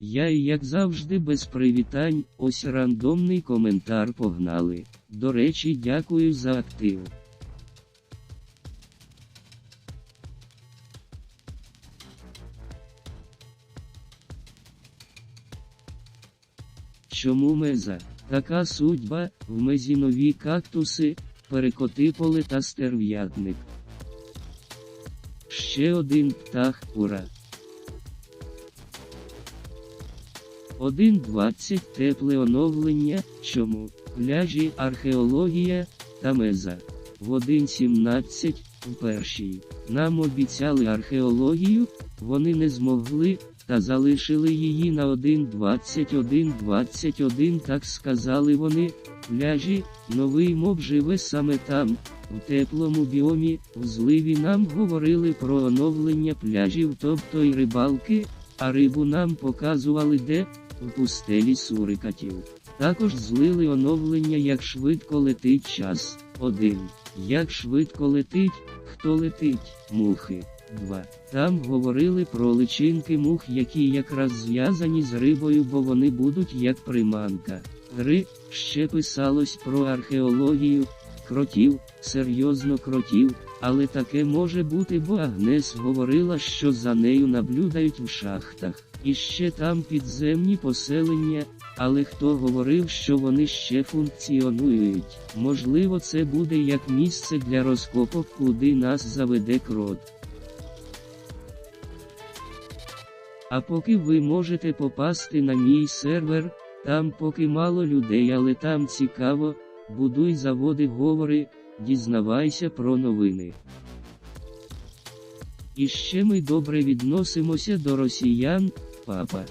Я і як завжди без привітань, ось рандомний коментар погнали. До речі, дякую за актив. Чому меза? Така судьба, в мезі нові кактуси, перекотиполи та стерв'ятник. Ще один птах ура. 1.20 тепле оновлення, чому, пляжі археологія та меза. В 1.17 в першій. Нам обіцяли археологію, вони не змогли, та залишили її на 1.21.21, так сказали вони. Пляжі, новий моб живе саме там, в теплому біомі, в зливі нам говорили про оновлення пляжів, тобто й рибалки, а рибу нам показували де, в пустелі сурикатів. Також злили оновлення, як швидко летить час. 1. Як швидко летить, хто летить, мухи. 2. Там говорили про личинки мух, які якраз зв'язані з рибою, бо вони будуть як приманка. 3. Ще писалось про археологію, кротів, серйозно кротів, але таке може бути, бо Агнес говорила, що за нею наблюдають в шахтах. І ще там підземні поселення, але хто говорив, що вони ще функціонують? Можливо, це буде як місце для розкопок, куди нас заведе крот. А поки ви можете попасти на мій сервер, там поки мало людей, але там цікаво, будуй заводи говори, дізнавайся про новини. І ще ми добре відносимося до росіян, папа.